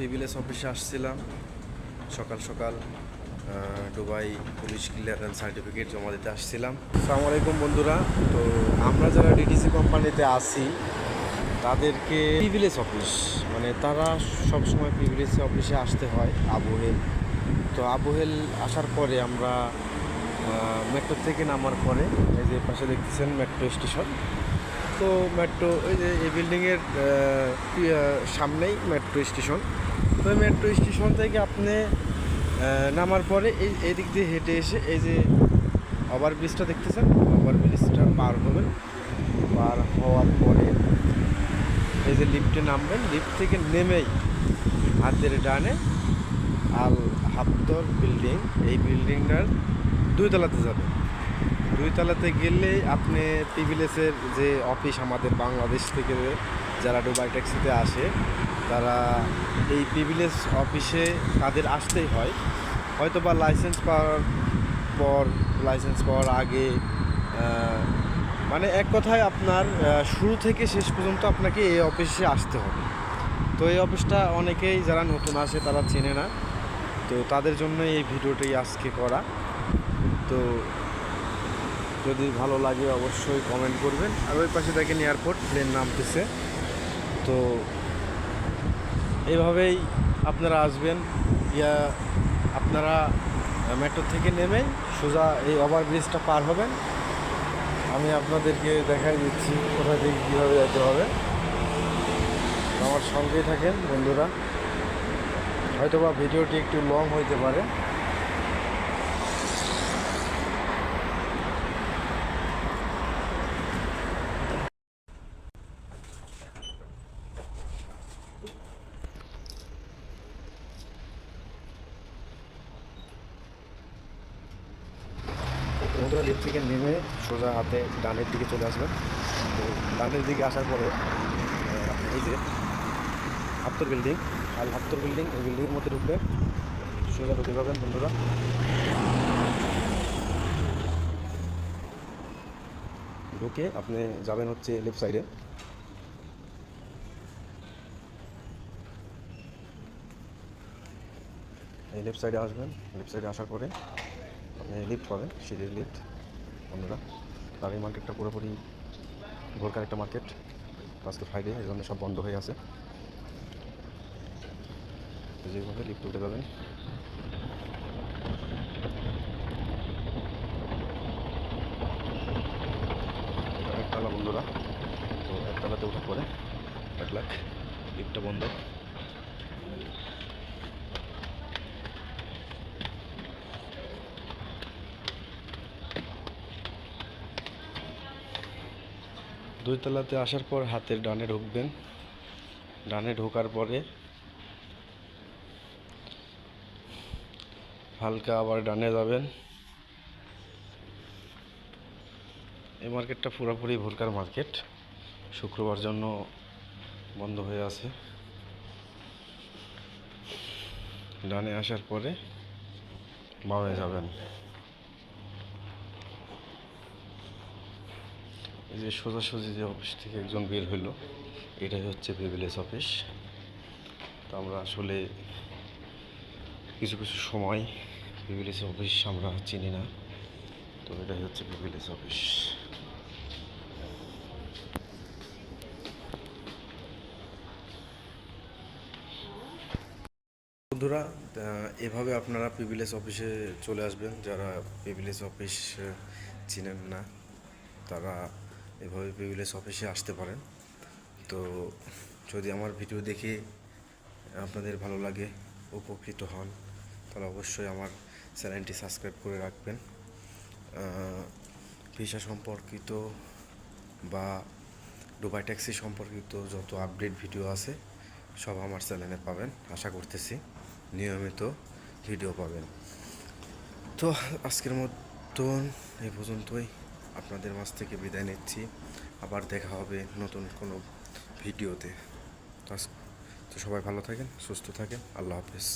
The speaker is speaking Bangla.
পিভিলেস অফিসে আসছিলাম। সকাল সকাল দুবাই পুলিশ ক্লিয়ারেন্স সার্টিফিকেট জমা দিতে আসছিলাম। আসসালামু আলাইকুম বন্ধুরা। তো আমরা যারা ডিটিসি কোম্পানিতে আছি, তাদেরকে পিভিলেস অফিস মানে তারা সবসময় পিভিলেস অফিসে আসতে হয় আবুহেল তো আবুহেল আসার পরে আমরা মেট্রো থেকে নামার পরে, এই যে পাশে দেখতেছেন মেট্রো স্টেশন তো মেট্রো ওই যে এই বিল্ডিংয়ের সামনেই মেট্রো স্টেশন তো মেট্রো স্টেশন থেকে আপনি নামার পরে এই এই দিক দিয়ে হেঁটে এসে এই যে ওভার ব্রিজটা দেখতেছেন? ওভার ব্রিজটা পার হবেন। পার হওয়ার পরে এই যে লিফটে নামবেন। লিফট থেকে নেমেই হাতের ডানে আল হাফতর বিল্ডিং এই বিল্ডিংটার দুই তলাতে যাবেন। দুই তলাতে গেলে আপনি পিভিলেসের যে অফিস আমাদের বাংলাদেশ থেকে যারা দুবাই ট্যাক্সিতে আসে তারা এই পিভিলেস অফিসে তাদের আসতেই হয়। হয়তো বা লাইসেন্স পাওয়ার পর লাইসেন্স পাওয়ার আগে মানে এক কথায় আপনার শুরু থেকে শেষ পর্যন্ত আপনাকে এই অফিসে আসতে হবে। তো এই অফিসটা অনেকেই যারা নতুন আসে তারা চেনে না। তো তাদের জন্য এই ভিডিওটি আজকে করা। তো যদি ভালো লাগে অবশ্যই কমেন্ট করবেন। আর ওই পাশে দেখেন এয়ারপোর্ট প্লেন নামতেছে। তো এইভাবেই আপনারা আসবেন। ইয়া, আপনারা মেট্রো থেকে নেমে সোজা এই ওভারব্রিজটা পার হবেন। আমি আপনাদেরকে দেখাই দিচ্ছি কোথা থেকে কীভাবে যেতে হবে। আমার সঙ্গেই থাকেন বন্ধুরা। হয়তোবা ভিডিওটি একটু লং হইতে পারে। বন্ধুরা লিফট থেকে নেমে সোজা হাতে ডানের দিকে চলে আসবেন। তো ডানের দিকে আসার পরে এই যে হাপ্তর বিল্ডিং, আর হাপ্তর বিল্ডিং এই বিল্ডিংয়ের মধ্যে ঢুকলে সোজা ঢুকে পাবেন বন্ধুরা। ঢুকে আপনি যাবেন হচ্ছে লেফট সাইডে। এই লেফট সাইডে আসবেন। লেফট সাইডে আসার পরে আপনি লিফট পাবেন, সিঁড়ির লিফট বন্ধুরা। আর এই মার্কেটটা পুরোপুরি ভোরকার একটা মার্কেট আজকে ফ্রাইডে এই জন্য সব বন্ধ হয়ে আছে। যেভাবে লিফট উঠে যাবেন একতলা বন্ধুরা, তো একতলাতে ওঠার পরে এক লাখ লিফটটা বন্ধ। দুই তলাতে আসার পর হাতের ডানে ঢুকবেন। ডানে ঢোকার পরে হালকা আবার ডানে যাবেন। এই মার্কেটটা পুরোপুরি ভোরকার মার্কেট। শুক্রবার জন্য বন্ধ হয়ে আছে। ডানে আসার পরে বামে যাবেন। এই যে সোজাসুজি যে অফিস থেকে একজন বের হইল, এটাই হচ্ছে প্রিভিলেজ অফিস তো আমরা আসলে কিছু কিছু সময় প্রিভিলেজ অফিস আমরা চিনি না, তো এটাই হচ্ছে প্রিভিলেজ অফিস বন্ধুরা এভাবে আপনারা প্রিভিলেজ অফিসে চলে আসবেন। যারা প্রিভিলেজ অফিস চিনেন না, তারা এভাবে প্রিভিলেজ অফিসে আসতে পারেন। তো যদি আমার ভিডিও দেখে আপনাদের ভালো লাগে, উপকৃত হন, তাহলে অবশ্যই আমার চ্যানেলটি সাবস্ক্রাইব করে রাখবেন। ভিসা সম্পর্কিত বা দুবাই ট্যাক্সি সম্পর্কিত যত আপডেট ভিডিও আছে, সব আমার চ্যানেলে পাবেন। আশা করতেছি নিয়মিত ভিডিও পাবেন। তো আজকের মতন এই পর্যন্তই। আপনাদের মাছ থেকে বিদায় নিচ্ছি। আবার দেখা হবে নতুন কোনো ভিডিওতে। তো সবাই ভালো থাকেন, সুস্থ থাকেন। আল্লাহ হাফেজ।